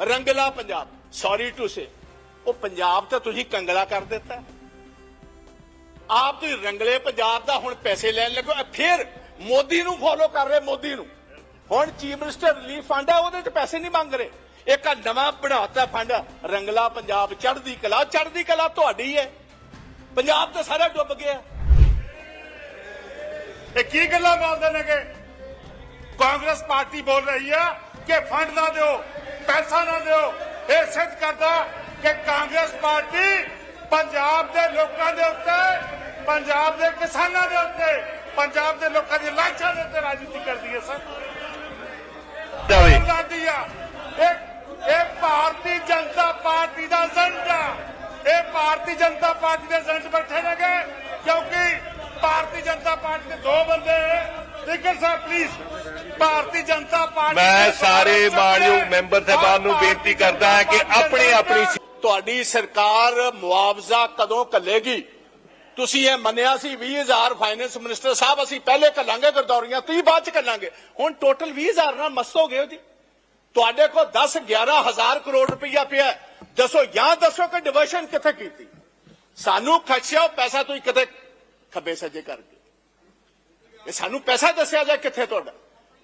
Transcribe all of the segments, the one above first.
Rangla Punjab sorry to say ਉਹ ਪੰਜਾਬ ਤਾਂ ਤੁਸੀਂ ਕੰਗਲਾ ਕਰ ਦਿੱਤਾ। ਆਪ ਤੁਸੀਂ ਰੰਗਲੇ ਪੰਜਾਬ ਦਾ ਹੁਣ ਪੈਸੇ ਲੈਣ ਲੱਗੋ ਫਿਰ ਮੋਦੀ ਨੂੰ ਫੋਲੋ ਕਰ ਰਹੇ ਮੋਦੀ ਨੂੰ। ਹੁਣ ਚੀਫ ਮਿਨਿਸਟਰ ਰਿਲੀਫ ਫੰਡ ਹੈ ਉਹਦੇ ਚ ਪੈਸੇ ਨਹੀਂ ਮੰਗ ਰਹੇ। ਇੱਕ ਨਵਾਂ ਬਣਾਤਾ ਫੰਡ ਰੰਗਲਾ ਪੰਜਾਬ, ਚੜ੍ਹਦੀ ਕਲਾ ਚੜ੍ਹਦੀ ਕਲਾ ਤੁਹਾਡੀ ਹੈ। ਪੰਜਾਬ ਤਾਂ ਸਾਰਾ ਡੁੱਬ ਗਿਆ। ਇਹ ਕੀ ਗੱਲਾਂ ਬੋਲਦੇ ਨੇ ਕਿ ਕਾਂਗਰਸ ਪਾਰਟੀ ਬੋਲ ਰਹੀ ਆ ਕਿ ਫੰਡ ਨਾ ਦਿਓ। ਪੈਸਾ ਨਾ ਦਿਓ। ਇਹ ਸਿੱਧ ਕਰਦਾ ਕਿ ਕਾਂਗਰਸ ਪਾਰਟੀ ਪੰਜਾਬ ਦੇ ਲੋਕਾਂ ਦੇ ਉੱਤੇ ਪੰਜਾਬ ਦੇ ਕਿਸਾਨਾਂ ਦੇ ਉੱਤੇ ਪੰਜਾਬ ਦੇ ਲੋਕਾਂ ਦੀ ਲਾਸ਼ਾਂ ਦੇ ਉੱਤੇ ਰਾਜਨੀਤੀ ਕਰਦੀ ਹੈ ਸਰ। ਜਾਵੇ। ਕਰਦੀ ਆ। ਇਹ ਇਹ ਭਾਰਤੀ ਜਨਤਾ ਪਾਰਟੀ ਦਾ ਏਜੰਟ ਆ। ਇਹ ਭਾਰਤੀ ਜਨਤਾ ਪਾਰਟੀ ਦੇ ਏਜੰਟ ਬੈਠੇ ਨੇਗੇ ਕਿਉਂਕਿ ਭਾਰਤੀ ਜਨਤਾ ਪਾਰਟੀ ਦੇ ਦੋ ਬੰਦੇ ਸਪੀਕਰ ਸਾਹਿਬ ਪਲੀਜ਼ ਭਾਰਤੀ ਜਨਤਾ ਪਾਰਟੀ ਮੈਂ ਸਾਰੇ ਮਾਣਯੋਗ ਮੈਂਬਰ ਸਾਹਿਬਾਨ ਨੂੰ ਬੇਨਤੀ ਕਰਦਾ ਹਾਂ ਕਿ ਆਪਣੀ ਆਪਣੀ ਤੁਹਾਡੀ ਸਰਕਾਰ ਮੁਆਵਜ਼ਾ ਕਦੋਂ ਕੱਲੇਗੀ ਤੁਸੀਂ ਇਹ ਮੰਨਿਆ ਸੀ 20000 ਫਾਈਨੈਂਸ ਮਿਨਿਸਟਰ ਸਾਹਿਬ ਅਸੀਂ ਪਹਿਲੇ ਕੱਲਾਂਗੇ ਗਰਦੌਰੀਆਂ ਤੁਸੀਂ ਬਾਅਦ ਚ ਕੱਲਾਂਗੇ ਹੁਣ ਟੋਟਲ 20000 ਨਾਲ ਮਸਤ ਹੋ ਗਏ ਹੋ ਜੀ। ਤੁਹਾਡੇ ਕੋਲ 10 11000 ਕਰੋੜ ਰੁਪਈਆ ਪਿਆ। ਦੱਸੋ ਜਾਂ ਦੱਸੋ ਕਿ ਡਿਵਰਸ਼ਨ ਕਿੱਥੇ ਕੀਤੀ? ਸਾਨੂੰ ਖਰਚਿਆ ਪੈਸਾ ਤੁਸੀਂ ਕਿਤੇ ਖੱਬੇ ਸੱਜੇ ਕਰ ਗਏ ਇਹ ਸਾਨੂੰ ਪੈਸਾ ਦੱਸਿਆ ਜਾ ਕਿੱਥੇ ਤੁਹਾਡਾ?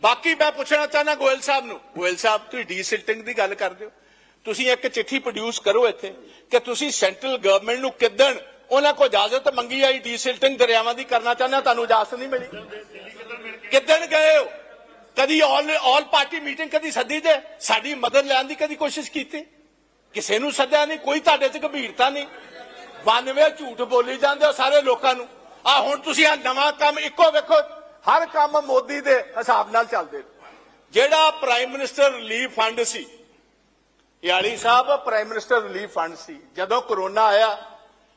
ਬਾਕੀ ਮੈਂ ਪੁੱਛਣਾ ਚਾਹਨਾ ਗੋਇਲ ਸਾਹਿਬ ਨੂੰ। ਗੋਇਲ ਸਾਹਿਬ, ਤੁਸੀਂ ਡੀਸਿਲਟਿੰਗ ਦੀ ਗੱਲ ਕਰਦੇ ਹੋ। ਤੁਸੀਂ ਇੱਕ ਚਿੱਠੀ ਪ੍ਰੋਡਿਊਸ ਕਰੋ ਇੱਥੇ ਕਿ ਤੁਸੀਂ ਸੈਂਟਰਲ ਗਵਰਨਮੈਂਟ ਨੂੰ ਕਿਦਣ ਉਹਨਾਂ ਕੋਲ ਇਜਾਜ਼ਤ ਮੰਗੀ ਆਈ ਡੀਸਿਲਟਿੰਗ ਦਰਿਆਵਾਂ ਦੀ ਕਰਨਾ ਚਾਹੁੰਦੇ ਤੁਹਾਨੂੰ ਇਜਾਜ਼ਤ ਨਹੀਂ ਮਿਲੀ? ਕਿਦਣ ਗਏ ਹੋ? ਕਦੀ ਆਲ ਆਲ ਪਾਰਟੀ ਮੀਟਿੰਗ ਕਦੀ ਸੱਦੀ ਜੇ ਸਾਡੀ ਮਦਦ ਲੈਣ ਦੀ ਕਦੀ ਕੋਸ਼ਿਸ਼ ਕੀਤੀ? ਕਿਸੇ ਨੂੰ ਸੱਦਿਆ ਨਹੀਂ, ਕੋਈ ਤੁਹਾਡੇ 'ਚ ਗੰਭੀਰਤਾ ਨਹੀਂ। 92 ਝੂਠ ਬੋਲੀ ਜਾਂਦੇ ਹੋ ਸਾਰੇ ਲੋਕਾਂ ਨੂੰ। ਆ ਹੁਣ ਤੁਸੀਂ ਆ ਨਵਾਂ ਕੰਮ ਇੱਕੋ ਵੇਖੋ। ਹਰ ਕੰਮ ਮੋਦੀ ਦੇ ਹਿਸਾਬ ਨਾਲ ਚੱਲਦੇ। ਜਿਹੜਾ ਪ੍ਰਾਈਮ ਮਿਨਿਸਟਰ ਰਿਲੀਫ ਫੰਡ ਸੀ ਯਾਲੀ ਸਾਹਿਬ ਪ੍ਰਾਈਮ ਮਿਨਿਸਟਰ ਰਿਲੀਫ ਫੰਡ ਸੀ। ਜਦੋਂ ਕਰੋਨਾ ਆਇਆ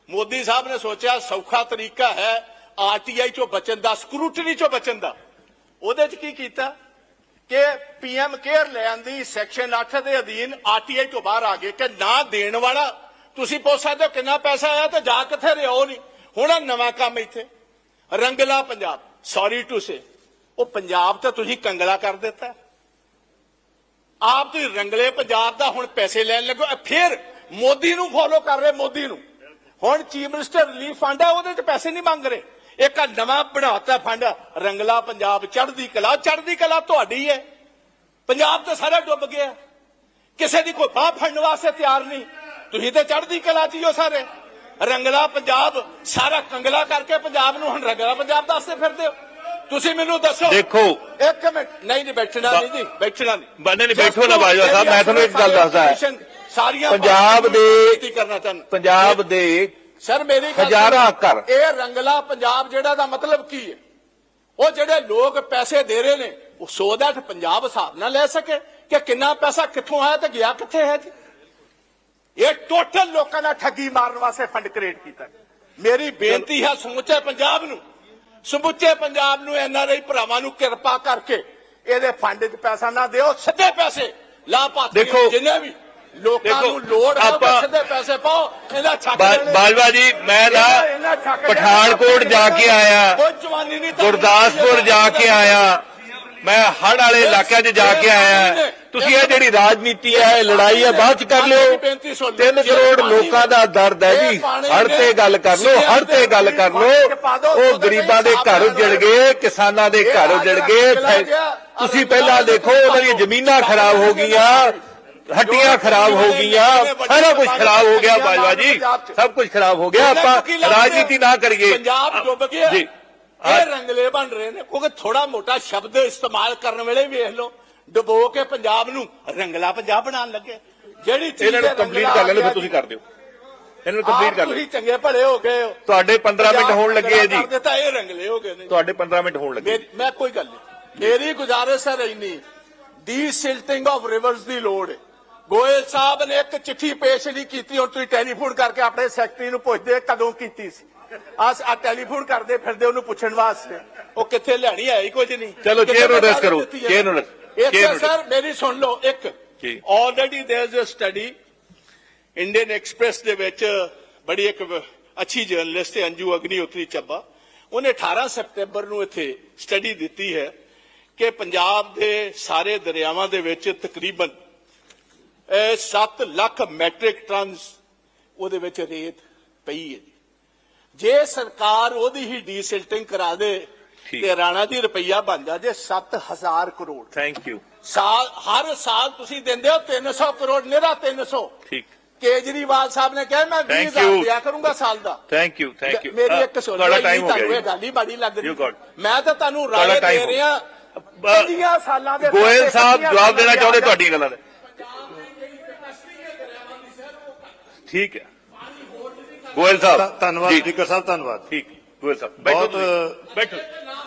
ਮੋਦੀ ਸਾਹਿਬ ਨੇ ਸੋਚਿਆ ਸੌਖਾ ਤਰੀਕਾ ਹੈ ਆਰਟੀਆਈ ਚੋਂ ਬਚਣ ਦਾ ਸਕਰੂਟਨੀ ਚੋਂ ਬਚਣ ਦਾ। ਉਹਦੇ 'ਚ ਕੀ ਕੀਤਾ ਕਿ ਪੀਐਮ ਕੇਅਰ ਲੈਣ ਦੀ ਸੈਕਸ਼ਨ 8 ਦੇ ਅਧੀਨ ਆਰਟੀਆਈ ਤੋਂ ਬਾਹਰ ਆ ਗਏ ਕਿ ਨਾ ਦੇਣ ਵਾਲਾ ਤੁਸੀਂ ਪੁੱਛ ਸਕਦੇ ਹੋ ਕਿੰਨਾ ਪੈਸਾ ਆਇਆ ਤੇ ਜਾ ਕਿੱਥੇ ਰਿਹਾ ਉਹ ਨਹੀਂ। ਹੁਣ ਨਵਾਂ ਕੰਮ ਇੱਥੇ Rangla Punjab. Sorry to say ਉਹ ਪੰਜਾਬ ਤਾਂ ਤੁਸੀਂ ਕੰਗਲਾ ਕਰ ਦਿੱਤਾ। ਆਪ ਤੁਸੀਂ ਰੰਗਲੇ ਪੰਜਾਬ ਦਾ ਹੁਣ ਪੈਸੇ ਲੈਣ ਲੱਗੋ ਫਿਰ ਮੋਦੀ ਨੂੰ ਫੋਲੋ ਕਰ ਰਹੇ ਮੋਦੀ ਨੂੰ। ਹੁਣ ਚੀਫ ਮਿਨਿਸਟਰ ਰਿਲੀਫ ਫੰਡ ਹੈ ਉਹਦੇ 'ਚ ਪੈਸੇ ਨਹੀਂ ਮੰਗ ਰਹੇ। ਇੱਕ ਆਹ ਨਵਾਂ ਬਣਾਤਾ ਫੰਡ ਰੰਗਲਾ ਪੰਜਾਬ, ਚੜ੍ਹਦੀ ਕਲਾ। ਚੜ੍ਹਦੀ ਕਲਾ ਤੁਹਾਡੀ ਹੈ। ਪੰਜਾਬ ਤਾਂ ਸਾਰਾ ਡੁੱਬ ਗਿਆ। ਕਿਸੇ ਦੀ ਕੋਈ ਬਾਹ ਫੜਨ ਵਾਸਤੇ ਤਿਆਰ ਨਹੀਂ। ਤੁਸੀਂ ਤਾਂ ਚੜ੍ਹਦੀ ਕਲਾ 'ਚ ਹੀ ਹੋ ਸਾਰੇ। ਰੰਗਲਾ ਪੰਜਾਬ ਸਾਰਾ ਕੰਗਲਾ ਕਰਕੇ ਪੰਜਾਬ ਨੂੰ ਹੁਣ ਰੰਗਲਾ ਪੰਜਾਬ ਦੱਸਦੇ ਫਿਰਦੇ ਹੋ। ਤੁਸੀਂ ਮੈਨੂੰ ਦੱਸੋ। ਦੇਖੋ। ਇੱਕ ਮਿੰਟ। ਨਹੀਂ ਨਹੀਂ ਬੈਠਣਾ ਨਹੀਂ ਜੀ ਬੈਠਣਾ ਨਹੀਂ। ਬੰਦੇ ਨਹੀਂ ਬੈਠੋ ਨਾ ਬਾਜਵਾ ਸਾਹਿਬ ਮੈਂ ਤੁਹਾਨੂੰ ਇੱਕ ਗੱਲ ਦੱਸਦਾ। ਸਾਰੀਆਂ ਪੰਜਾਬ ਦੇ- ਕਰਨਾ ਚਾਹੁੰਦਾ। ਪੰਜਾਬ ਦੇ ਸਰ ਮੇਰੀ ਗੱਲ ਹਜ਼ਾਰਾਂ। ਘਰ। ਇਹ ਰੰਗਲਾ ਪੰਜਾਬ ਜਿਹੜਾ ਦਾ ਮਤਲਬ ਕੀ ਹੈ? ਉਹ ਜਿਹੜੇ ਲੋਕ ਪੈਸੇ ਦੇ ਰਹੇ ਨੇ ਉਹ ਸੋ that ਪੰਜਾਬ ਹਿਸਾਬ ਨਾਲ ਲੈ ਸਕੇ ਕਿ ਕਿੰਨਾ ਪੈਸਾ ਕਿੱਥੋਂ ਆਇਆ ਤੇ ਗਿਆ ਕਿੱਥੇ ਹੈ ਜੀ? ਇਹ ਟੋਟਲ ਲੋਕਾਂ ਦਾ ਠੱਗੀ ਮਾਰਨ ਵਾਸਤੇ ਫੰਡ ਕ੍ਰੀਏਟ ਕੀਤਾ ਮੇਰੀ ਬੇਨਤੀ ਹੈ ਸਮੁੱਚੇ ਪੰਜਾਬ ਨੂੰ ਸਮੁੱਚੇ ਪੰਜਾਬ ਨੂੰ ਐਨਆਰਆਈ ਭਰਾਵਾਂ ਨੂੰ ਕਿਰਪਾ ਕਰਕੇ ਇਹਦੇ ਫੰਡ 'ਚ ਪੈਸਾ ਨਾ ਦਿਓ ਸਿੱਧੇ ਪੈਸੇ ਲਾਭਪਾਤਰੀ ਦੇਖੋ- ਜਿੰਨੇ ਵੀ ਲੋਕਾਂ ਨੂੰ ਲੋੜ ਹੈ ਸਿੱਧੇ ਪੈਸੇ ਪਾਓ ਇਹਦਾ ਛੱਕ। ਬਾਜਵਾ ਜੀ ਮੈਂ ਨਾ। ਪਠਾਨਕੋਟ ਜਾ ਕੇ ਆਇਆ ਕੋਈ ਜਵਾਨੀ ਤਾਂ- ਗੁਰਦਾਸਪੁਰ ਜਾ ਕੇ ਆਇਆ ਮੈਂ ਹੜ ਵਾਲੇ ਇਲਾਕਿਆਂ 'ਚ ਜਾ ਕੇ ਆਇਆ ਤੁਸੀਂ ਇਹ ਜਿਹੜੀ ਰਾਜਨੀਤੀ ਹੈ ਲੜਾਈ ਹੈ ਬਾਅਦ 'ਚ ਕਰ ਲਿਓ। 3 ਕਰੋੜ ਲੋਕਾਂ ਦਾ ਦਰਦ ਹੈ ਜੀ। ਹੜ ਤੇ ਗੱਲ ਕਰ ਲਓ ਹੜ ਤੇ ਗੱਲ ਕਰ ਲਓ। ਉਹ ਗਰੀਬਾਂ ਦੇ ਘਰ ਉਜੜ ਗਏ ਕਿਸਾਨਾਂ ਦੇ ਘਰ ਉਜੜ ਗਏ। ਤੁਸੀਂ ਪਹਿਲਾਂ ਦੇਖੋ ਉਹਨਾਂ ਦੀਆਂ ਜ਼ਮੀਨਾਂ ਖਰਾਬ ਹੋ ਗਈਆਂ ਹੱਟੀਆਂ ਖਰਾਬ ਹੋ ਗਈਆਂ। ਸਾਰਾ ਕੁਝ ਖਰਾਬ ਹੋ ਗਿਆ ਬਾਜਵਾ ਜੀ। ਸਭ ਕੁਝ ਖਰਾਬ ਹੋ ਗਿਆ। ਆਪਾਂ ਰਾਜਨੀਤੀ ਨਾ ਕਰੀਏ। ਪੰਜਾਬ ਡੁੱਬ ਗਿਆ। ਜੀ। ਇਹ ਰੰਗਲੇ ਬਣ ਰਹੇ ਨੇ ਕਿਉਂਕਿ ਥੋੜਾ ਮੋਟਾ ਸ਼ਬਦ ਇਸਤੇਮਾਲ ਕਰਨ ਵੇਲੇ ਵੇਖ ਲਓ ਡੁਬੋ ਕੇ ਪੰਜਾਬ ਨੂੰ ਰੰਗਲਾ ਪੰਜਾਬ ਬਣਾਉਣ ਲੱਗੇ। ਜਿਹੜੀ ਚੀਜ਼ ਇਹਨਾਂ ਨੂੰ ਕੰਪਲੀਟ ਕਰ ਲੈਣ ਫਿਰ ਤੁਸੀਂ ਕਰ ਦਿਓ। ਇਹਨਾਂ ਨੂੰ ਕੰਪਲੀਟ ਕਰ ਤੁਸੀਂ ਲਓ ਚੰਗੇ ਭਲੇ ਹੋ ਗਏ ਹੋ। ਤੁਹਾਡੇ 15 ਮਿੰਟ ਹੋਣ ਲੱਗੇ ਜੀ ਕਰ ਦਿੱਤਾ ਇਹ ਰੰਗਲੇ ਹੋ ਗਏ ਨੇ। ਤੁਹਾਡੇ 15 ਮਿੰਟ ਹੋਣ ਲੱਗੇ। ਮੈਂ ਕੋਈ ਗੱਲ ਨਹੀਂ। ਮੇਰੀ ਗੁਜ਼ਾਰਿਸ਼ ਹੈ ਇੰਨੀ ਡੀਸਿਲਟਿੰਗ ਆਫ ਰਿਵਰਸ ਦੀ ਲੋੜ ਹੈ। ਗੋਇਲ ਸਾਹਿਬ ਨੇ ਇੱਕ ਚਿੱਠੀ ਪੇਸ਼ ਨਹੀਂ ਕੀਤੀ ਹੁਣ ਤੁਸੀਂ ਟੈਲੀਫੋਨ ਕਰਕੇ ਆਪਣੇ ਸੈਕਟਰੀ ਨੂੰ ਪੁੱਛਦੇ ਕਦੋਂ ਕੀਤੀ ਸੀ। ਆਸ ਆ ਟੈਲੀਫੋਨ ਕਰਦੇ ਫਿਰਦੇ ਉਹਨੂੰ ਪੁੱਛਣ ਵਾਸਤੇ। ਉਹ ਕਿੱਥੇ ਲੈਣੀ ਹੈ ਹੀ ਕੁਝ ਨਹੀਂ। ਚਲੋ, ਕਿਤੇ chair ਨੂੰ address ਗੱਲ ਕਰੋ, ਦਿੱਤੀ ਹੈ। chair ਨੂੰ address- chair ਇੱਥੇ ਨੂੰ ਸਰ ਮੇਰੀ ਸੁਣ ਲਓ ਇੱਕ। Already there is a study Indian Express ਦੇ ਵਿੱਚ ਬੜੀ ਇੱਕ ਅੱਛੀ ਜਰਨਲਿਸਟ ਹੈ ਅੰਜੂ ਅਗਨੀਹੋਤਰੀ ਚੱਬਾ। ਉਹਨੇ 18 ਸਤੰਬਰ ਨੂੰ ਇੱਥੇ ਸਟੱਡੀ ਦਿੱਤੀ ਹੈ ਕਿ ਪੰਜਾਬ ਦੇ ਸਾਰੇ ਦਰਿਆਵਾਂ ਦੇ ਵਿੱਚ ਤਕਰੀਬਨ ਇਹ 7 ਲੱਖ ਮੈਟ੍ਰਿਕ ਟਨਸ ਉਹਦੇ ਵਿੱਚ ਰੇਤ ਪਈ ਹੈ ਜੀ ਸਰਕਾਰ ਉਹਦੀ ਹੀ ਡੀਸਿਲਟਿੰਗ ਕਰਾ ਦੇ। ਤੇ ਰਾਣਾ ਜੀ ਰੁਪਈਆ ਬਣ ਜਾ ਜੇ 7000 ਕਰੋੜ। ਥੈਂਕ ਯੂ ਸਾਲ ਹਰ ਸਾਲ ਤੁਸੀਂ ਦਿੰਦੇ ਹੋ 300 ਕਰੋੜ ਨਿਹਰਾ 300 ਠੀਕ। ਕੇਜਰੀਵਾਲ ਸਾਹਿਬ ਨੇ ਕਿਹਾ ਮੈਂ Thank 20000 you. ਦਿਆ ਕਰੂੰਗਾ ਸਾਲ ਦਾ। ਥੈਂਕ ਯੂ ਥੈਂਕ ਯੂ ਮੇਰੀ ਇੱਕ ਤੁਹਾਡਾ ਲਓ, ਟਾਈਮ ਹੋ ਤੁਹਾਨੂੰ ਗਿਆ ਇਹ ਗੱਲ ਹੀ ਮਾੜੀ ਲੱਗ ਰਹੀ ਮੈਂ ਤਾਂ ਤੁਹਾਨੂੰ ਰਾਏ ਦੇ ਰਿਹਾ ਬ- 50 ਸਾਲਾਂ ਦੇ ਗੋਇਲ ਸਾਹਿਬ 50 ਜਵਾਬ ਦੇਣਾ ਚਾਹੁੰਦੇ ਦੇ ਤੁਹਾਡੀਆਂ ਗੱਲਾਂ ਦੇ। ਠੀਕ ਹੈ। ਗੋਇਲ ਸਾਹਿਬ ਧੰਨ- ਧੰਨਵਾਦ ਜੀ, ਸਪੀਕਰ ਸਾਹਿਬ ਧੰਨਵਾਦ। ਠੀਕ ਗੋਇਲ ਸਾਹਿਬ ਬੈਠੋ ਬਹੁਤ ਤੁਸੀਂ, ਬੈਠੋ।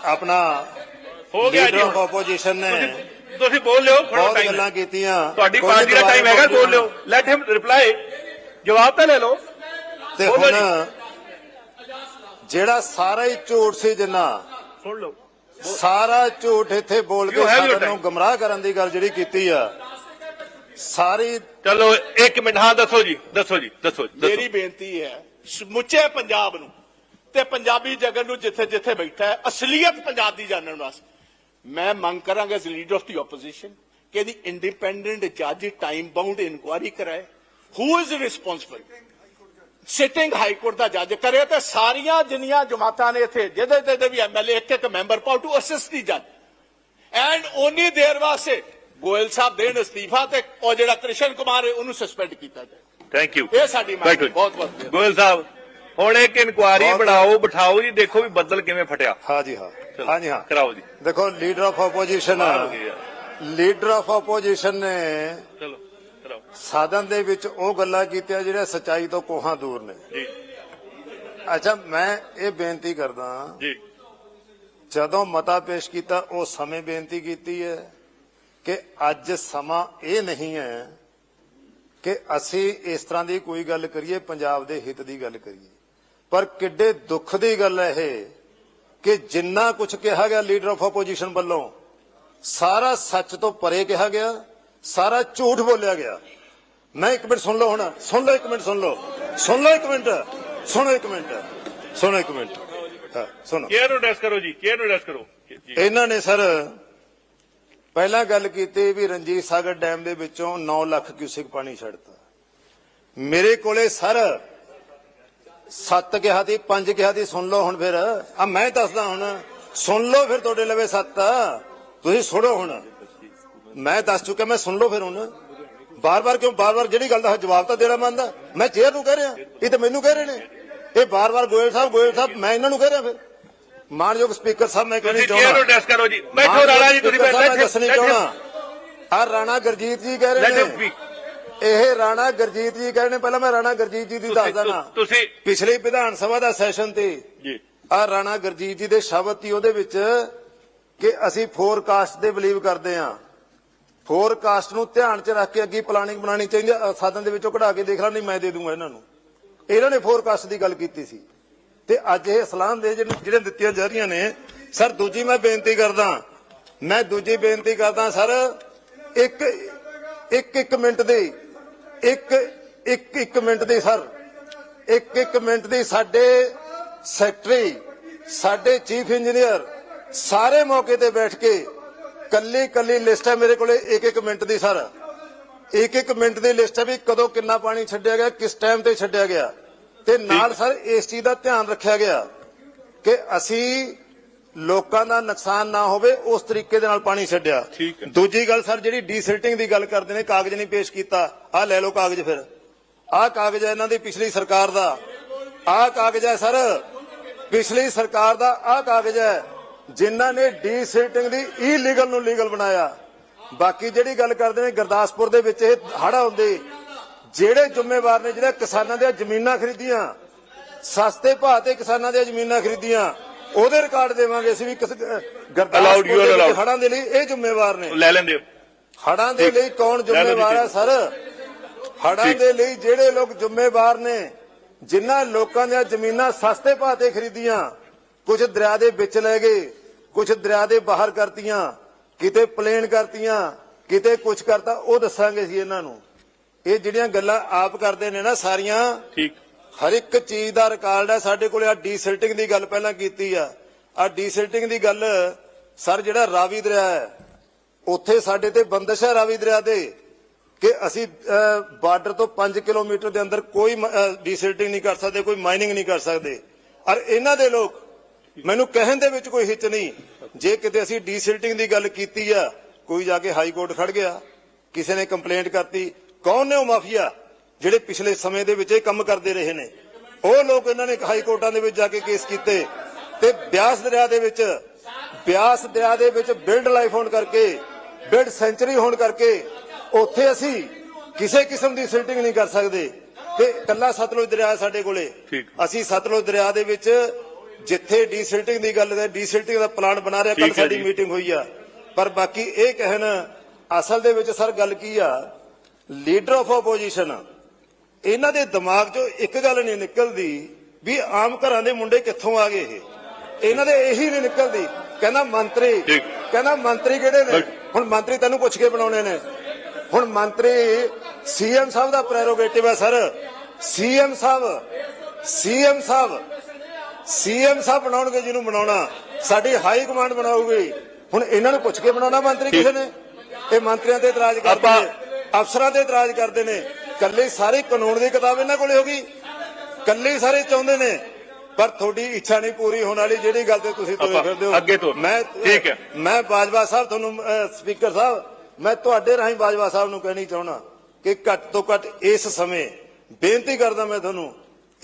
ਆਪਣਾ ਹੋ ਗਿਆ ਜੀ। ਲੀਡਰ ਆਫ ਹੁਣ। ਆਪੋਜੀਸ਼ਨ ਨੇ ਤੁਸੀਂ- ਤੁਸੀਂ ਬੋਲ ਲਿਓ ਥੋੜਾ ਬਹੁਤ ਟਾਈਮ ਗੱਲਾਂ ਕੀਤੀਆਂ। ਤੁਹਾਡੀ ਪਾਰਟੀ ਦਾ ਦੁਬਾਰਾ ਟਾਈਮ ਹੈਗਾ ਬੋਲ ਲਿਓ। ਲੈਟ ਹਿਮ ਰਿਪਲਾਈ ਜਵਾਬ ਤਾਂ ਲੈ ਲਓ। ਤੇ ਬੋਲੋ ਹੁਣ। ਜਿਹੜਾ ਸਾਰਾ ਹੀ ਝੂਠ ਸੀ ਜਿੰਨਾ ਸੁਣ ਲਓ। ਸਾਰਾ ਝੂਠ ਇੱਥੇ ਬੋਲ ਕੇ have your time. ਗਮਰਾਹ ਕਰਨ ਦੀ ਗੱਲ ਜਿਹੜੀ ਕੀਤੀ ਆ। ਸਾਰੀ ਚਲੋ ਇੱਕ ਮਿੰਟ। ਹਾਂ ਦੱਸੋ ਜੀ ਦੱਸੋ ਜੀ ਦੱਸੋ ਜੀ, ਮੇਰੀ ਬੇਨਤੀ ਹੈ ਸਮੁੱਚੇ ਪੰਜਾਬ ਨੂੰ। ਤੇ ਪੰਜਾਬੀ ਜਗਤ ਨੂੰ ਜਿੱਥੇ ਜਿੱਥੇ ਬੈਠਾ ਹੈ, ਅਸਲੀਅਤ ਪੰਜਾਬ ਦੀ ਜਾਣਨ ਵਾਸਤੇ। ਮੈਂ ਮੰਗ ਕਰਾਂਗਾ as leader of the opposition ਕਿ ਦੀ ਇੰਡੀਪੈਂਡੈਂਟ ਜੱਜ ਟਾਈਮ ਬਾਉਂਡ ਇਨਕੁਆਇਰੀ ਕਰਾਏ। Who is responsible sitting high court ਦਾ ਜੱਜ ਕਰੇ ਤੇ ਸਾਰੀਆਂ ਜਿੰਨੀਆਂ ਜਮਾਤਾਂ ਨੇ ਇੱਥੇ, ਜਿਹਦੇ ਜਿਹਦੇ ਵੀ ਐਮਐਲਏ ਇੱਕ ਇੱਕ ਮੈਂਬਰ ਪਾਉ ਟੂ ਅਸਿਸਟ ਦੀ ਜੱਜ ਐਂਡ ਓਨੀ ਦੇਰ ਵਾਸਤੇ ਗੋਇਲ ਸਾਹਿਬ ਦੇਣ ਅਸਤੀਫਾ ਤੇ ਉਹ ਜਿਹੜਾ ਕ੍ਰਿਸ਼ਨ ਕੁਮਾਰ ਉਹਨੂੰ ਸਸਪੈਂਡ ਕੀਤਾ ਜਾਏ। ਥੈਂਕ ਯੂ ਇਹ ਸਾਡੀ ਮੰਗ ਹੈ। ਬਹੁਤ ਬਹੁਤ ਗੋਇਲ ਸਾਹਿਬ ਹੁਣ ਇੱਕ ਇਨਕੁਆਰੀ ਬਹੁਤ- ਬਣਾਓ ਬਿਠਾਓ ਜੀ ਦੇਖੋ ਵੀ ਬੱਦਲ ਕਿਵੇਂ ਫਟਿਆ। ਹਾਂ ਜੀ ਹਾਂ। ਚਲੋ, ਹਾਂ ਜੀ ਹਾਂ। ਕਰਾਓ ਜੀ। ਦੇਖੋ ਲੀਡਰ ਆਫ ਆਪੋਜੀਸ਼ਨ ਬਾਹਰ ਹੋ ਗਏ ਯਾਰ। ਲੀਡਰ ਆਫ ਆਪੋਜੀਸ਼ਨ ਨੇ ਚਲੋ ਕਰਾਓ। ਸਾਧਨ ਦੇ ਵਿੱਚ ਉਹ ਗੱਲਾਂ ਕੀਤੀਆਂ ਜਿਹੜੀਆਂ ਸਚਾਈ ਤੋਂ ਕੋਹਾਂ ਦੂਰ ਨੇ। ਜੀ। ਅੱਛਾ ਮੈਂ ਇਹ ਬੇਨਤੀ ਕਰਦਾ ਜੀ। ਜਦੋਂ ਮਤਾ ਪੇਸ਼ ਕੀਤਾ ਉਹ ਸਮੇਂ ਬੇਨਤੀ ਕੀਤੀ ਹੈ ਕਿ ਅੱਜ ਸਮਾਂ ਇਹ ਨਹੀਂ ਹੈ ਕਿ ਅਸੀਂ ਇਸ ਤਰ੍ਹਾਂ ਦੀ ਕੋਈ ਗੱਲ ਕਰੀਏ ਪੰਜਾਬ ਦੇ ਹਿੱਤ ਦੀ ਗੱਲ ਕਰੀਏ। ਪਰ ਕਿੱਡੇ ਦੁੱਖ ਦੀ ਗੱਲ ਹੈ ਇਹ ਕਿ ਜਿੰਨਾ ਕੁਝ ਕਿਹਾ ਗਿਆ ਲੀਡਰ ਆਫ ਆਪੋਜੀਸ਼ਨ ਵੱਲੋਂ ਸਾਰਾ ਸੱਚ ਤੋਂ ਪਰੇ ਕਿਹਾ ਗਿਆ ਸਾਰਾ ਝੂਠ ਬੋਲਿਆ ਗਿਆ। ਮੈਂ ਇੱਕ ਮਿੰਟ ਸੁਣ ਲਓ ਹੁਣ ਸੁਣ ਲਓ ਇੱਕ ਮਿੰਟ ਸੁਣ ਲਓ। ਸੁਣ ਲਓ ਇੱਕ ਮਿੰਟ ਸੁਣੋ ਇੱਕ ਮਿੰਟ ਸੁਣੋ ਇੱਕ ਮਿੰਟ। ਹਾਂ, ਸੁਣੋ। ਕੇਅਰ ਨੂੰ ਐਡਰੈਸ ਕਰੋ ਜੀ ਕੇਅਰ ਨੂੰ ਐਡਰੈਸ ਕਰੋ। ਇਹਨਾਂ ਨੇ ਸਰ ਪਹਿਲਾਂ ਗੱਲ ਕੀਤੀ ਵੀ ਰਣਜੀਤ ਸਾਗਰ ਡੈਮ ਦੇ ਵਿੱਚੋਂ 9 ਲੱਖ ਕਿਊਸਿਕ ਪਾਣੀ ਛੱਡਤਾ। ਮੇਰੇ ਕੋਲੇ ਸਰ ਸੱਤ ਕਿਹਾ ਦੀ ਪੰਜ ਕਿਹਾ ਦੀ ਸੁਣ ਲਓ ਹੁਣ ਫਿਰ। ਆ ਮੈਂ ਦੱਸਦਾ ਹੁਣ, ਸੁਣ ਲਓ ਫਿਰ ਤੁਹਾਡੇ ਲਵੇ ਸੱਤ। ਤੁਸੀਂ ਸੁਣੋ ਹੁਣ। ਮੈਂ ਦੱਸ ਚੁੱਕਿਆ, ਮੈਂ ਸੁਣ ਲਓ ਫਿਰ ਹੁਣ। ਬਾਰ-ਬਾਰ ਕਿਉਂ, ਬਾਰ-ਬਾਰ ਜਿਹੜੀ ਗੱਲ ਦਾ ਜਵਾਬ ਤਾਂ ਦੇਣਾ ਮੰਨਦਾ ਮੈਂ ਚੇਅਰ ਨੂੰ ਕਹਿ ਰਿਹਾ, ਇਹ ਤਾਂ ਮੈਨੂੰ ਕਹਿ ਰਹੇ ਨੇ। ਇਹ ਬਾਰ-ਬਾਰ ਗੋਇਲ ਸਾਹਿਬ ਗੋਇਲ ਸਾਹਿਬ, ਮੈਂ ਇਹਨਾਂ ਨੂੰ ਕਹਿ ਰਿਹਾ ਫਿਰ। ਮਾਨਯੋਗ ਸਪੀਕਰ ਸਾਹਿਬ ਮੈਂ ਕਹਿਣੀ ਤੁਸੀਂ ਚਾਹੁੰਦਾ ਕੇਅਰ ਨੂੰ ਐਡਰੈਸ ਕਰੋ ਜੀ। ਬੈਠੋ ਰਾਣਾ ਜੀ ਤੁਸੀਂ ਮੈਂ ਬੈਠੋ ਦੱਸਣੀ ਚਾਹਣਾ ਆ ਰਾਣਾ ਗਰਜੀਤ ਜੀ ਕਹਿ ਰਹੇ ਨੇ. ਇਹ ਰਾਣਾ ਗਰਜੀਤ ਜੀ ਕਹਿ ਰਹੇ ਨੇ ਪਹਿਲਾਂ ਮੈਂ ਰਾਣਾ ਗਰਜੀਤ ਜੀ ਦੀ ਦੱਸ ਦਣਾ ਤੁਸੀਂ ਪਿਛਲੇ ਵਿਧਾਨ ਸਭਾ ਦਾ ਸੈਸ਼ਨ ਤੇ ਜੀ। ਆ ਰਾਣਾ ਗਰਜੀਤ ਜੀ ਦੇ ਸ਼ਬਦ ਸੀ ਉਹਦੇ ਵਿੱਚ ਕਿ ਅਸੀਂ ਫੋਰਕਾਸਟ ਦੇ ਬਲੀਵ ਕਰਦੇ ਹਾਂ। ਫੋਰਕਾਸਟ ਨੂੰ ਧਿਆਨ 'ਚ ਰੱਖ ਕੇ ਅੱਗੇ ਪਲਾਨਿੰਗ ਬਣਾਉਣੀ ਚਾਹੀਦੀ ਹੈ। ਸਾਧਨ ਦੇ ਵਿੱਚੋਂ ਕਢਾ ਕੇ ਦੇਖ ਲਾ ਨਹੀਂ ਮੈਂ ਦੇ ਦੂੰਗਾ ਇਹਨਾਂ ਨੂੰ। ਇਹਨਾਂ ਨੇ ਫੋਰਕਾਸਟ ਦੀ ਗੱਲ ਕੀਤੀ ਸੀ। ਤੇ ਅੱਜ ਇਹ ਸਲਾਹ ਦੇ ਜਿਹੜੇ ਜਿਹੜੇ ਦਿੱਤੀਆਂ ਜਾ ਰਹੀਆਂ ਨੇ, ਸਰ ਦੂਜੀ ਮੈਂ ਬੇਨਤੀ ਕਰਦਾ, ਮੈਂ ਦੂਜੀ ਬੇਨਤੀ ਕਰਦਾ, ਸਰ, ਇੱਕ ਇੱਕ ਇੱਕ ਮਿੰਟ ਦੀ, ਇੱਕ ਇੱਕ ਇੱਕ ਮਿੰਟ ਦੀ, ਸਰ, ਇੱਕ ਇੱਕ ਮਿੰਟ ਦੀ ਸਾਡੇ ਸੈਕਟਰੀ, ਸਾਡੇ ਚੀਫ ਇੰਜੀਨੀਅਰ ਸਾਰੇ ਮੌਕੇ ਤੇ ਬੈਠ ਕੇ ਕੱਲੀ ਕੱਲੀ ਲਿਸਟ ਹੈ ਮੇਰੇ ਕੋਲੇ, ਇੱਕ ਇੱਕ ਮਿੰਟ ਦੀ, ਸਰ। ਇੱਕ ਇੱਕ ਮਿੰਟ ਦੀ ਲਿਸਟ ਹੈ ਵੀ ਕਦੋਂ ਕਿੰਨਾ ਪਾਣੀ ਛੱਡਿਆ ਗਿਆ, ਕਿਸ ਟਾਈਮ ਤੇ ਛੱਡਿਆ ਗਿਆ। ਤੇ ਨਾਲ ਸਰ ਇਸ ਚੀਜ਼ ਦਾ ਧਿਆਨ ਰੱਖਿਆ ਗਿਆ ਕਿ ਅਸੀਂ ਲੋਕਾਂ ਦਾ ਨੁਕਸਾਨ ਨਾ ਹੋਵੇ ਉਸ ਤਰੀਕੇ ਦੇ ਨਾਲ ਪਾਣੀ ਛੱਡਿਆ। ਦੂਜੀ ਗੱਲ ਸਰ ਜਿਹੜੀ ਡੀਸਿਲਟਿੰਗ ਦੀ ਗੱਲ ਕਰਦੇ ਨੇ ਕਾਗਜ਼ ਨਹੀਂ ਪੇਸ਼ ਕੀਤਾ। ਆਹ ਲੈ ਲਓ ਕਾਗਜ਼ ਫਿਰ। ਆਹ ਕਾਗਜ਼ ਹੈ ਇਹਨਾਂ ਦੀ ਪਿਛਲੀ ਸਰਕਾਰ ਦਾ। ਆਹ ਕਾਗਜ਼ ਹੈ ਸਰ ਪਿਛਲੀ ਸਰਕਾਰ ਦਾ ਆਹ ਕਾਗਜ਼ ਹੈ ਜਿਨ੍ਹਾਂ ਨੇ ਡੀਸਿਲਟਿੰਗ ਦੀ ਇਲੀਗਲ ਨੂੰ ਲੀਗਲ ਬਣਾਇਆ। ਬਾਕੀ ਜਿਹੜੀ ਗੱਲ ਕਰਦੇ ਨੇ ਗੁਰਦਾਸਪੁਰ ਦੇ ਵਿੱਚ ਇਹ ਹੜਾ ਹੁੰਦੇ ਜਿਹੜੇ ਜ਼ਿੰਮੇਵਾਰ ਨੇ ਜਿਹੜੇ ਕਿਸਾਨਾਂ ਦੀਆਂ ਜ਼ਮੀਨਾਂ ਖਰੀਦੀਆਂ ਸਸਤੇ ਭਾਅ ਤੇ ਕਿਸਾਨਾਂ ਦੀਆਂ ਜ਼ਮੀਨਾਂ ਖਰੀਦੀਆਂ ਉਹਦੇ ਰਿਕਾਰਡ ਦੇਵਾਂਗੇ ਅਸੀਂ ਵੀ ਕਿਸ- you are ਦੇ ਲਈ ਇਹ ਜ਼ਿੰਮੇਵਾਰ ਨੇ ਲੈ ਲੈਂਦੇ ਹੜਾਂ ਦੇ। ਲਈ ਕੌਣ ਜ਼ਿੰਮੇਵਾਰ ਹੈ। ਸਰ ਹੜਾਂ। ਦੇ ਲਈ ਜਿਹੜੇ ਲੋਕ ਜ਼ਿੰਮੇਵਾਰ ਨੇ ਜਿਨ੍ਹਾਂ ਲੋਕਾਂ ਦੀਆਂ ਜ਼ਮੀਨਾਂ ਸਸਤੇ ਭਾਅ ਤੇ ਖਰੀਦੀਆਂ ਕੁਝ ਦਰਿਆ ਦੇ ਵਿੱਚ ਲੈ ਗਏ ਕੁਝ ਦਰਿਆ ਦੇ ਬਾਹਰ ਕਰਤੀਆਂ ਕਿਤੇ ਪਲੇਨ ਕਰਤੀਆਂ ਕਿਤੇ ਕੁਝ ਕਰਤਾ ਉਹ ਦੱਸਾਂਗੇ ਸੀ ਇਹਨਾਂ ਨੂੰ ਇਹ ਜਿਹੜੀਆਂ ਗੱਲਾਂ ਆਪ ਕਰਦੇ ਨੇ ਨਾ ਸਾਰੀਆਂ ਠੀਕ। ਹਰ ਇੱਕ ਚੀਜ਼ ਦਾ ਰਿਕਾਰਡ ਹੈ। ਸਾਡੇ ਕੋਲੇ ਆ ਡੀਸਿਲਟਿੰਗ ਦੀ ਗੱਲ ਪਹਿਲਾਂ ਕੀਤੀ ਆ। ਆ ਡੀਸਿਲਟਿੰਗ ਦੀ ਗੱਲ ਸਰ ਜਿਹੜਾ ਰਾਵੀ ਦਰਿਆ ਹੈ ਉੱਥੇ ਸਾਡੇ ਤੇ ਬੰਦਸ਼ ਹੈ ਰਾਵੀ ਦਰਿਆ ਦੇ ਕਿ ਅਸੀਂ ਬਾਰਡਰ ਤੋਂ 5 ਕਿਲੋਮੀਟਰ ਦੇ ਅੰਦਰ ਕੋਈ ਡੀਸਿਲਟਿੰਗ ਨਹੀਂ ਕਰ ਸਕਦੇ ਕੋਈ ਮਾਈਨਿੰਗ ਨਹੀਂ ਕਰ ਸਕਦੇ। ਔਰ ਇਹਨਾਂ ਦੇ ਲੋਕ ਮੈਨੂੰ ਕਹਿਣ ਦੇ ਵਿੱਚ ਕੋਈ ਹਿੱਚ ਨਹੀਂ ਜੇ ਕਿਤੇ ਅਸੀਂ ਡੀਸਿਲਟਿੰਗ ਦੀ ਗੱਲ ਕੀਤੀ ਆ ਕੋਈ ਜਾ ਕੇ ਹਾਈ ਕੋਰਟ ਖੜ ਗਿਆ ਕਿਸੇ ਨੇ ਕੰਪਲੇਂਟ ਕਰਤੀ ਕੌਣ ਨੇ ਉਹ ਮਾਫੀਆ? ਜਿਹੜੇ ਪਿਛਲੇ ਸਮੇਂ ਦੇ ਵਿੱਚ ਇਹ ਕੰਮ ਕਰਦੇ ਰਹੇ ਨੇ। ਉਹ ਲੋਕ ਇਹਨਾਂ ਨੇ ਹਾਈ ਕੋਰਟਾਂ ਦੇ ਵਿੱਚ ਜਾ ਕੇ ਕੇਸ ਕੀਤੇ। ਤੇ ਬਿਆਸ ਦਰਿਆ ਦੇ ਵਿੱਚ ਬਿਆਸ ਦਰਿਆ ਦੇ ਵਿੱਚ ਬਿਲਡ ਲਾਈਫ ਹੋਣ ਕਰਕੇ ਬਿਲਡ ਸੈਂਚੁਰੀ ਹੋਣ ਕਰਕੇ ਉੱਥੇ ਅਸੀਂ ਕਿਸੇ ਕਿਸਮ ਦੀ ਸਿਲਟਿੰਗ ਨਹੀਂ ਕਰ ਸਕਦੇ। ਤੇ ਕੱਲਾ ਸਤਲੁਜ ਦਰਿਆ ਸਾਡੇ ਕੋਲੇ। ਅਸੀਂ ਸਤਲੁਜ ਦਰਿਆ ਦੇ ਵਿੱਚ ਜਿੱਥੇ ਡੀਸਿਲਟਿੰਗ ਦੀ ਗੱਲ ਹੈ ਡੀਸਿਲਟਿੰਗ ਦਾ ਪਲਾਨ ਬਣਾ ਰਿਹਾ ਕੱਲ ਸਾਡੀ। ਮੀਟਿੰਗ ਹੋਈ ਆ। ਪਰ ਬਾਕੀ ਇਹ ਕਹਿਣ ਅਸਲ ਦੇ ਵਿੱਚ ਸਰ ਗੱਲ ਕੀ ਆ? ਲੀਡਰ ਆਫ ਆਪੋਜੀਸ਼ਨ ਇਹਨਾਂ ਦੇ ਦਿਮਾਗ 'ਚੋਂ ਇੱਕ ਗੱਲ ਨਹੀਂ ਨਿਕਲਦੀ ਵੀ ਆਮ ਘਰਾਂ ਦੇ ਮੁੰਡੇ ਕਿੱਥੋਂ ਆ ਗਏ ਇਹ। ਇਹਨਾਂ ਦੇ ਇਹੀ ਨਹੀਂ ਨਿਕਲਦੀ। ਕਹਿੰਦਾ ਮੰਤਰੀ। ਕਹਿੰਦਾ ਮੰਤਰੀ ਕਿਹੜੇ ਨੇ? ਹੁਣ ਮੰਤਰੀ ਤੈਨੂੰ ਪੁੱਛ ਕੇ ਬਣਾਉਣੇ ਨੇ। ਹੁਣ ਮੰਤਰੀ ਸੀਐਮ ਸਾਹਿਬ ਦਾ ਪ੍ਰੈਰੋਗੇਟਿਵ ਹੈ ਸਰ। ਸੀਐਮ ਸਾਹਿਬ ਸੀਐਮ ਸਾਹਿਬ ਸੀਐਮ ਸਾਹਿਬ ਬਣਾਉਣਗੇ ਜਿਹਨੂੰ ਬਣਾਉਣਾ। ਸਾਡੀ ਹਾਈ ਕਮਾਂਡ ਬਣਾਉਗੀ ਹੁਣ ਇਹਨਾਂ ਨੂੰ ਪੁੱਛ ਕੇ ਬਣਾਉਣਾ ਮੰਤਰੀ ਕਿਸੇ ਨੇ? ਇਹ ਮੰਤਰੀਆਂ ਤੇ ਇਤਰਾਜ਼ ਕਰਦੇ ਅਫਸਰਾਂ ਤੇ ਇਤਰਾਜ਼ ਕਰਦੇ ਨੇ ਕੱਲੇ ਸਾਰੀ ਕਾਨੂੰਨ ਦੀ ਕਿਤਾਬ ਇਹਨਾਂ ਕੋਲੇ ਹੋਗੀ ਕੱਲੇ ਸਾਰੇ ਚਾਹੁੰਦੇ ਨੇ ਪਰ ਤੁਹਾਡੀ ਇੱਛਾ ਨਹੀਂ ਪੂਰੀ ਹੋਣ ਵਾਲੀ ਜਿਹੜੀ ਗੱਲ ਤੇ ਤੁਸੀਂ ਤੁਰੇ ਫਿਰਦੇ ਹੋ ਅੱਗੇ ਤੋਂ। ਮੈਂ ਠੀਕ ਹੈ। ਮੈਂ ਬਾਜਵਾ ਸਾਹਿਬ ਤੁਹਾਨੂੰ ਸਪੀਕਰ ਸਾਹਿਬ ਮੈਂ ਤੁਹਾਡੇ ਰਾਹੀਂ ਬਾਜਵਾ ਸਾਹਿਬ ਨੂੰ ਕਹਿਣੀ ਚਾਹਣਾ ਕਿ ਘੱਟ ਤੋਂ ਘੱਟ ਇਸ ਸਮੇਂ ਬੇਨਤੀ ਕਰਦਾ ਮੈਂ ਤੁਹਾਨੂੰ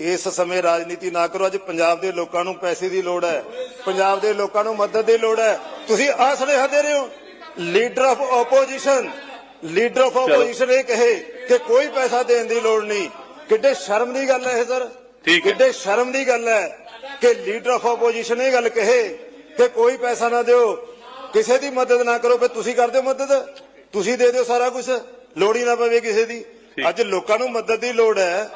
ਇਸ ਸਮੇਂ ਰਾਜਨੀਤੀ ਨਾ ਕਰੋ ਅੱਜ ਪੰਜਾਬ ਦੇ ਲੋਕਾਂ ਨੂੰ ਪੈਸੇ ਦੀ ਲੋੜ ਹੈ ਪੰਜਾਬ ਦੇ ਲੋਕਾਂ ਨੂੰ ਮਦਦ ਦੀ ਲੋੜ ਹੈ ਤੁਸੀਂ ਸੁਨੇਹਾ ਦੇ ਰਹੇ ਹੋ leader of opposition leader of opposition ਇਹ ਕਹੇ ਕਿ ਕੋਈ ਪੈਸਾ ਦੇਣ ਦੀ ਲੋੜ ਨਹੀਂ। ਕਿੱਡੇ ਸ਼ਰਮ ਦੀ ਗੱਲ ਹੈ ਇਹ ਸਰ ਠੀਕ ਹੈ। ਕਿੱਡੇ ਸ਼ਰਮ ਦੀ ਗੱਲ ਹੈ ਕਿ ਲੀਡਰ ਆਫ ਆਪੋਜੀਸ਼ਨ ਇਹ ਗੱਲ ਕਹੇ ਕਿ ਕੋਈ ਪੈਸਾ ਨਾ ਦਿਓ। ਕਿਸੇ ਦੀ ਮਦਦ ਨਾ ਕਰੋ ਫਿਰ ਤੁਸੀਂ ਕਰਦੇ ਹੋ ਮਦਦ? ਤੁਸੀਂ ਦੇ ਦਿਓ ਸਾਰਾ ਕੁਝ ਲੋੜ ਹੀ ਨਾ ਪਵੇ ਕਿਸੇ ਦੀ। ਅੱਜ ਲੋਕਾਂ ਨੂੰ ਮਦਦ ਦੀ ਲੋੜ ਹੈ।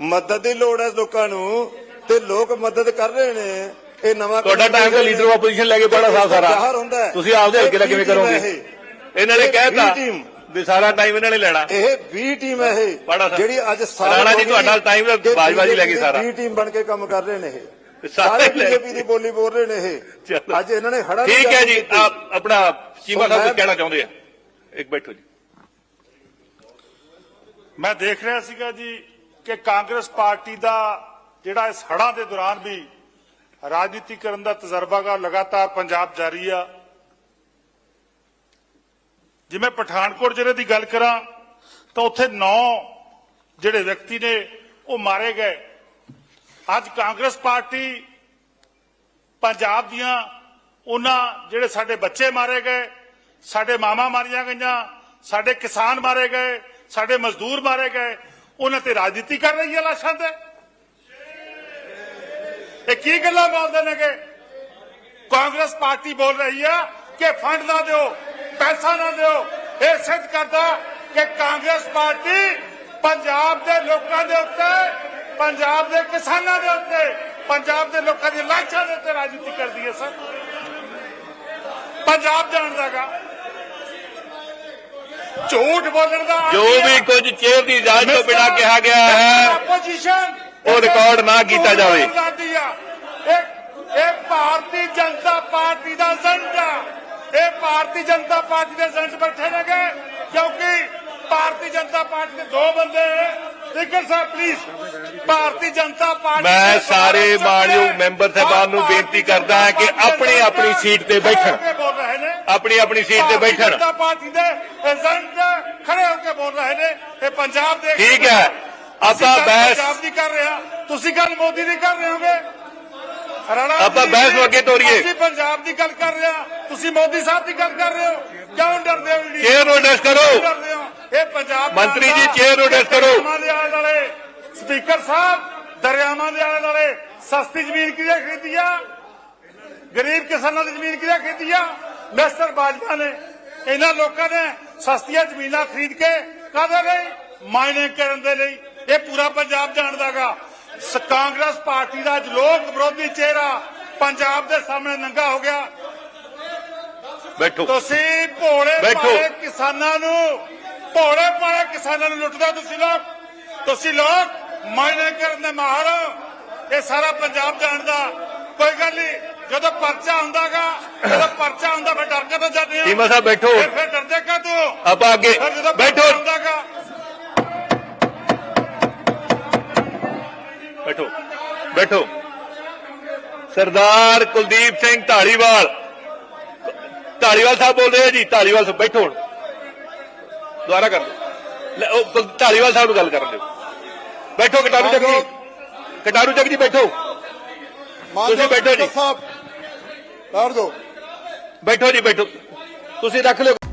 ਮਦਦ ਦੀ ਲੋੜ ਹੈ ਲੋਕਾਂ ਨੂੰ। ਤੇ ਲੋਕ ਮਦਦ ਕਰ ਰਹੇ ਨੇ। ਇਹ ਨਵਾਂ ਤੁਹਾਡਾ ਟਾਈਮ ਤਾਂ ਲੀਡਰ ਆਫ ਆਪੋਜੀਸ਼ਨ ਲੈ ਕੇ ਬੜਾ ਸਾਫ਼ ਸਾਰਾ। ਜ਼ਾਹਰ ਹੁੰਦਾ ਹੈ। ਤੁਸੀਂ ਆਪਦੇ ਹਲਕੇ ਦਾ ਕਿਵੇਂ ਕਰੋਗੇ? ਇਹ। ਇਹਨਾਂ ਨੇ ਇਹ ਕਹਿਤਾ। ਵੀ ਸਾਰਾ ਟਾਈਮ ਇਹਨਾਂ ਨੇ ਲੈਣਾ ਇਹ ਵੀ ਟੀਮ ਹੈ ਇਹ। ਜਿਹੜੀ ਅੱਜ ਸਾਰਾ ਰਾਣਾ ਜੀ ਤੁਹਾਡਾ ਦਾ ਬਾਜਵਾਜੀ ਲੈ ਗਈ ਸਾਰਾ। ਵੀ ਟੀਮ ਬਣ ਕੇ ਕੰਮ ਕਰ ਰਹੇ ਨੇ ਇਹ ਸਾਰੇ ਬੀਜੇਪੀ ਦੀ ਬੋਲੀ ਬੋਲ ਰਹੇ ਨੇ ਇਹ। ਅੱਜ ਇਹਨਾਂ ਨੇ ਹੜਾ ਠੀਕ ਹੈ ਜੀ ਆਪ ਆਪਣਾ ਚੀਮਾ ਸਾਹਿਬ ਕੁਝ ਕਹਿਣਾ ਚਾਹੁੰਦੇ ਆ ਇੱਕ ਬੈਠੋ ਜੀ ਮੈਂ ਦੇਖ ਰਿਹਾ ਸੀਗਾ ਜੀ ਕਿ ਕਾਂਗਰਸ ਪਾਰਟੀ ਦਾ ਜਿਹੜਾ ਇਸ ਹੜ੍ਹਾਂ ਦੇ ਦੌਰਾਨ ਵੀ ਰਾਜਨੀਤੀ ਕਰਨ ਦਾ ਤਜਰਬਾਗਾ ਲਗਾਤਾਰ ਪੰਜਾਬ ਜਾਰੀ ਆ ਜਿਵੇਂ ਪਠਾਨਕੋਟ ਜ਼ਿਲ੍ਹੇ ਦੀ ਗੱਲ ਕਰਾਂ, ਤਾਂ ਉੱਥੇ 9 ਜਿਹੜੇ ਵਿਅਕਤੀ ਨੇ, ਉਹ ਮਾਰੇ ਗਏ। ਅੱਜ ਕਾਂਗਰਸ ਪਾਰਟੀ ਪੰਜਾਬ ਦੀਆਂ ਉਹਨਾਂ ਜਿਹੜੇ ਸਾਡੇ ਬੱਚੇ ਮਾਰੇ ਗਏ, ਸਾਡੇ ਮਾਮਾ ਮਾਰੀਆਂ ਗਈਆਂ, ਸਾਡੇ ਕਿਸਾਨ ਮਾਰੇ ਗਏ, ਸਾਡੇ ਮਜ਼ਦੂਰ ਮਾਰੇ ਗਏ, ਉਹਨਾਂ ਤੇ ਰਾਜਨੀਤੀ ਕਰ ਰਹੀ ਹੈ ਲਾਸ਼ਾਂ ਤੇ? ਇਹ ਕੀ ਗੱਲਾਂ ਬੋਲਦੇ ਨੇਗੇ? ਕਾਂਗਰਸ ਪਾਰਟੀ ਬੋਲ ਰਹੀ ਆ ਕਿ ਫੰਡ ਨਾ ਦਿਓ। ਪੈਸਾ ਨਾ ਦਿਓ। ਇਹ ਸਿੱਧ ਕਰਦਾ ਕਿ ਕਾਂਗਰਸ ਪਾਰਟੀ ਪੰਜਾਬ ਦੇ ਲੋਕਾਂ ਦੇ ਉੱਤੇ ਪੰਜਾਬ ਦੇ ਕਿਸਾਨਾਂ ਦੇ ਉੱਤੇ ਪੰਜਾਬ ਦੇ ਲੋਕਾਂ ਦੀ ਲਾਸ਼ਾਂ ਦੇ ਉੱਤੇ ਰਾਜਨੀਤੀ ਕਰਦੀ ਹੈ ਸਰ। ਪੰਜਾਬ ਜਾਣਦਾਗਾ। ਝੂਠ ਬੋਲਣ ਦਾ ਜੋ ਵੀ ਕੁਝ ਚੇਅਰ ਦੀ ਇਜਾਜ਼ਤ ਤੋਂ ਬਿਨਾਂ ਕਿਹਾ ਗਿਆ ਹੈ ਉਹ ਰਿਕਾਰਡ ਨਾ ਕੀਤਾ ਜਾਵੇ। ਇਹ ਇਹ ਭਾਰਤੀ ਜਨਤਾ ਪਾਰਟੀ ਦਾ ਆ ਇਹ ਭਾਰਤੀ ਜਨਤਾ ਪਾਰਟੀ ਦੇ ਏਜੰਟ ਬੈਠੇ ਨੇਗੇ ਕਿਉਂਕਿ ਭਾਰਤੀ ਜਨਤਾ ਪਾਰਟੀ ਦੇ ਦੋ ਬੰਦੇ ਸਪੀਕਰ ਸਾਹਿਬ ਪਲੀਜ਼ ਭਾਰਤੀ ਜਨਤਾ ਪਾਰਟੀ ਮੈਂ ਸਾਰੇ ਮਾਣਯੋਗ ਮੈਂਬਰ ਸਾਹਿਬਾਨ ਨੂੰ ਬੇਨਤੀ ਕਰਦਾ ਹਾਂ ਕਿ ਆਪਣੀ ਆਪਣੀ ਸੀਟ ਤੇ ਬੈਠਣ। ਆਪਣੀ ਆਪਣੀ ਸੀਟ ਤੇ ਬੈਠਣ। ਜਨਤਾ ਪਾਰਟੀ ਦੇ ਏਜੰਟ ਖੜੇ ਹੋ ਕੇ ਬੋਲ ਰਹੇ ਨੇ। ਇਹ ਪੰਜਾਬ ਦੇ ਠੀਕ ਹੈ। ਅਸੀਂ ਬਹਿਸ- ਪੰਜਾਬ ਦੀ ਕਰ ਰਹੇ ਤੁਸੀਂ ਗੱਲ ਮੋਦੀ ਦੀ ਕਰ ਰਹੇ ਹੋਗੇ। ਆਪਾਂ ਜੀ, ਬਹਿਸ ਨੂੰ ਅੱਗੇ ਤੋਰੀਏ। ਅਸੀਂ ਪੰਜਾਬ ਦੀ ਗੱਲ ਕਰ ਰਹੇ ਹਾਂ। ਤੁਸੀਂ ਮੋਦੀ ਸਾਹਿਬ ਦੀ ਗੱਲ ਕਰ ਰਹੇ ਹੋ। ਕਿਉਂ ਡਰਦੇ ਹੋ ਇੰਡੀਆ? ਚੇਅਰ ਨੂੰ address ਕਰੋ। ਇਹ ਪੰਜਾਬ ਮੰਤਰੀ ਜੀ, ਚੇਅਰ ਨੂੰ address ਕਰੋ। ਸਪੀਕਰ ਸਾਹਿਬ ਦਰਿਆਵਾਂ ਦੇ ਆਲੇ ਦੁਆਲੇ। ਸਸਤੀ ਜ਼ਮੀਨ ਕਿਹਨੇ ਖਰੀਦੀ ਆ? ਗਰੀਬ ਕਿਸਾਨਾਂ ਦੀ ਜ਼ਮੀਨ ਕਿਹਨੇ ਖਰੀਦੀ ਆ? ਮਿਸਟਰ ਬਾਜਵਾ ਨੇ। ਇਹਨਾਂ ਲੋਕਾਂ ਨੇ ਸਸਤੀਆਂ ਜ਼ਮੀਨਾਂ ਖਰੀਦ ਕੇ ਕਾਹਦੇ ਲਈ? ਮਾਈਨਿੰਗ ਕਰਨ ਦੇ ਲਈ। ਇਹ ਪੂਰਾ ਪੰਜਾਬ ਜਾਣਦਾਗਾ। ਕਾਂਗਰਸ ਪਾਰਟੀ ਦਾ ਅੱਜ ਲੋਕ ਵਿਰੋਧੀ ਚਿਹਰਾ ਪੰਜਾਬ ਦੇ ਸਾਹਮਣੇ ਨੰਗਾ ਹੋ ਗਿਆ। ਬੈਠੋ। ਤੁਸੀਂ ਭੋਲੇ। ਭਾਲੇ ਕਿਸਾਨਾਂ ਨੂੰ ਭੋਲੇ ਭਾਲੇ ਕਿਸਾਨਾਂ ਨੂੰ ਲੁੱਟਦੇ ਤੁਸੀਂ ਲੋਕ। ਤੁਸੀਂ ਲੋਕ ਮਾਈਨਿੰਗ ਕਰਨ ਦੇ ਮਾਹਰ ਇਹ ਸਾਰਾ ਪੰਜਾਬ ਜਾਣਦਾ। ਕੋਈ ਗੱਲ ਨਹੀਂ ਜਦੋਂ ਪਰਚਾ ਹੁੰਦਾਗਾ ਜਦੋਂ ਪਰਚਾ ਹੁੰਦਾ ਫਿਰ ਡਰ ਕੇ ਤਾਂ ਜਾਂਦੇ ਆ ਚੀਮਾ ਸਾਹਿਬ ਬੈਠੋ। ਫਿਰ ਡਰਦੇ ਕਾ ਤੂੰ ਆਪਾਂ ਅੱਗੇ ਬੈਠੋ। ਹੁੰਦਾਗਾ ਬੈਠੋ ਬੈਠੋ। ਸਰਦਾਰ ਕੁਲਦੀਪ ਸਿੰਘ ਢਾਲੀਵਾਲ ਢਾਲੀਵਾਲ ਸਾਹਿਬ ਬੋਲ ਰਹੇ ਜੀ ਢਾਲੀਵਾਲ ਸਾਹਿਬ ਬੈਠੋ ਹੁਣ। ਦੁਬਾਰਾ ਕਰ ਲਓ ਉਹ ਢਾਲੀਵਾਲ ਸਾਹਿਬ ਨੂੰ ਗੱਲ ਕਰਨ ਦਿਓ। ਬੈਠੋ ਕਟਾਰੂ ਚੱਕ ਜੀ। ਕਟਾਰੂ ਚੱਕ ਜੀ ਬੈਠੋ। ਤੁਸੀਂ ਬੈਠੋ ਜੀ। ਸਾਹਿਬ ਬੈਠ ਜਾਓ। ਬੈਠੋ ਜੀ ਬੈਠੋ। ਤੁਸੀਂ ਰੱਖ ਲਿਓ।